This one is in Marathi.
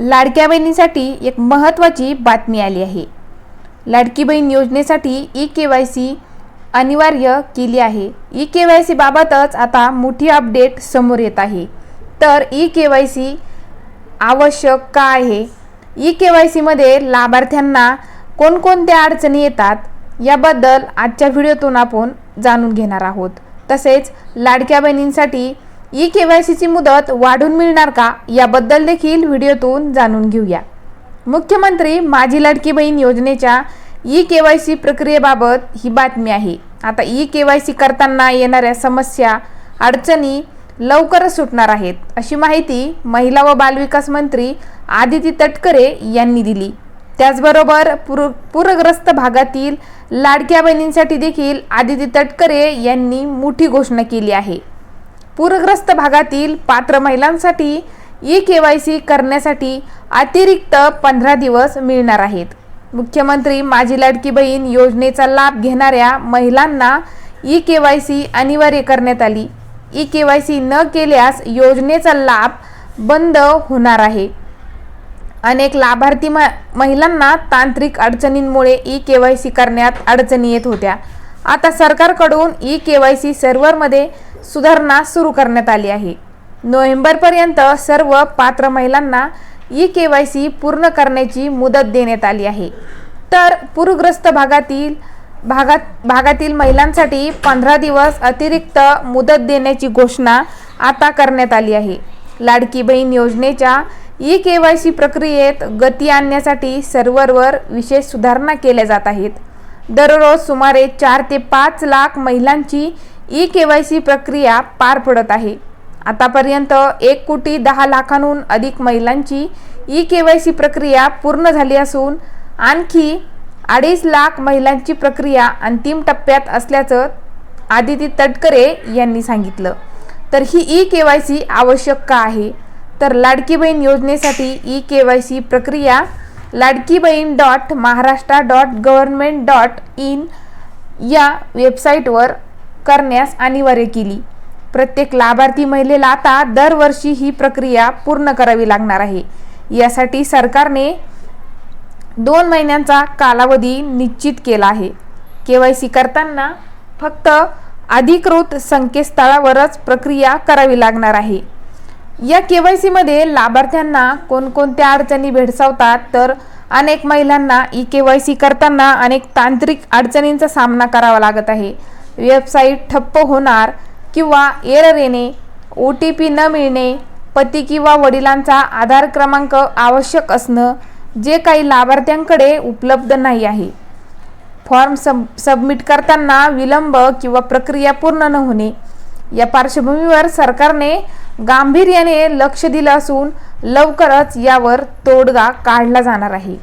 लाडक्या बहिणीसाठी एक महत्त्वाची बातमी आली आहे. लाडकी बहीण योजनेसाठी ई के वाय सी अनिवार्य केली आहे. ई के वाय सी बाबतच आता मोठी अपडेट समोर येत आहे. तर ई के वाय सी आवश्यक का आहे? ई के वाय सीमध्ये लाभार्थ्यांना कोणकोणत्या अडचणी येतात? याबद्दल आजच्या व्हिडिओतून आपण जाणून घेणार आहोत. तसेच लाडक्या बहिणींसाठी ई के वाय सीची मुदत वाढून मिळणार का याबद्दल देखील व्हिडिओतून जाणून घेऊया. मुख्यमंत्री माझी लाडकी बहीण योजनेच्या ई के वाय सी प्रक्रियेबाबत ही बातमी आहे. आता ई के वाय सी करताना येणाऱ्या समस्या अडचणी लवकरच सुटणार आहेत अशी माहिती महिला व बालविकास मंत्री आदिती तटकरे यांनी दिली. त्याचबरोबर पूर पूरग्रस्त भागातील लाडक्या बहिणींसाठी देखील आदिती तटकरे यांनी मोठी घोषणा केली आहे. पूरग्रस्त भागातील पात्र महिलांसाठी ई के वाय सी करण्यासाठी अतिरिक्त पंधरा दिवस मिळणार आहेत. मुख्यमंत्री माझी लाडकी बहीण योजनेचा लाभ घेणाऱ्या महिलांना ई के वाय सी अनिवार्य करण्यात आली. ई के वाय सी न केल्यास योजनेचा लाभ बंद होणार आहे. अनेक लाभार्थी म महिलांना तांत्रिक अडचणींमुळे ई के वाय सी करण्यात अडचणी येत होत्या. आता सरकारकडून ई के वाय सी सर्व्हरमध्ये सुधारणा सुरू करण्यात आली आहे. नोव्हेंबरपर्यंत सर्व पात्र महिलांना ई के वाय सी पूर्ण करण्याची मुदत देण्यात आली आहे. तर पूरग्रस्त भागातील भागात भागातील महिलांसाठी पंधरा दिवस अतिरिक्त मुदत देण्याची घोषणा आता करण्यात आली आहे. लाडकी बहीण योजनेच्या ई के वाय सी प्रक्रियेत गती आणण्यासाठी सर्व्हरवर विशेष सुधारणा केल्या जात आहेत. दररोज सुमारे चार ते पाच लाख महिलांची ई के वाय सी प्रक्रिया पार पडत आहे. आतापर्यंत एक कोटी दहा लाखांहून अधिक महिलांची ई के वाय सी प्रक्रिया पूर्ण झाली असून आणखी अडीच लाख महिलांची प्रक्रिया अंतिम टप्प्यात असल्याचं आदिती तटकरे यांनी सांगितलं. तर ही ई के वाय सी आवश्यक का आहे? तर लाडकी बहीण योजनेसाठी ई के वाय सी प्रक्रिया Ladki Bahin dot Maharashtra dot government dot in या वेबसाईटवर करण्यास अनिवार्य केली. प्रत्येक लाभार्थी महिलेला आता दरवर्षी ही प्रक्रिया पूर्ण करावी लागणार आहे. यासाठी सरकारने दोन महिन्यांचा कालावधी निश्चित केला आहे. के वाय सी करताना फक्त अधिकृत संकेतस्थळावरच प्रक्रिया करावी लागणार आहे. या के वाय सीमध्ये लाभार्थ्यांना कोणकोणत्या अडचणी भेडसावतात तर अनेक महिलांना ई के वाय सी करताना अनेक तांत्रिक अडचणींचा सामना करावा लागत आहे. वेबसाईट ठप्प होणार किंवा एरर येणे ओ टी पी न मिळणे पती किंवा वडिलांचा आधार क्रमांक आवश्यक असणं जे काही लाभार्थ्यांकडे उपलब्ध नाही आहे. फॉर्म सब सबमिट करताना विलंब किंवा प्रक्रिया पूर्ण न होणे. या पार्श्वभूमीवर सरकारने गांभीर्याने लक्ष दिलं असून लवकरच यावर तोडगा काढला जाणार आहे.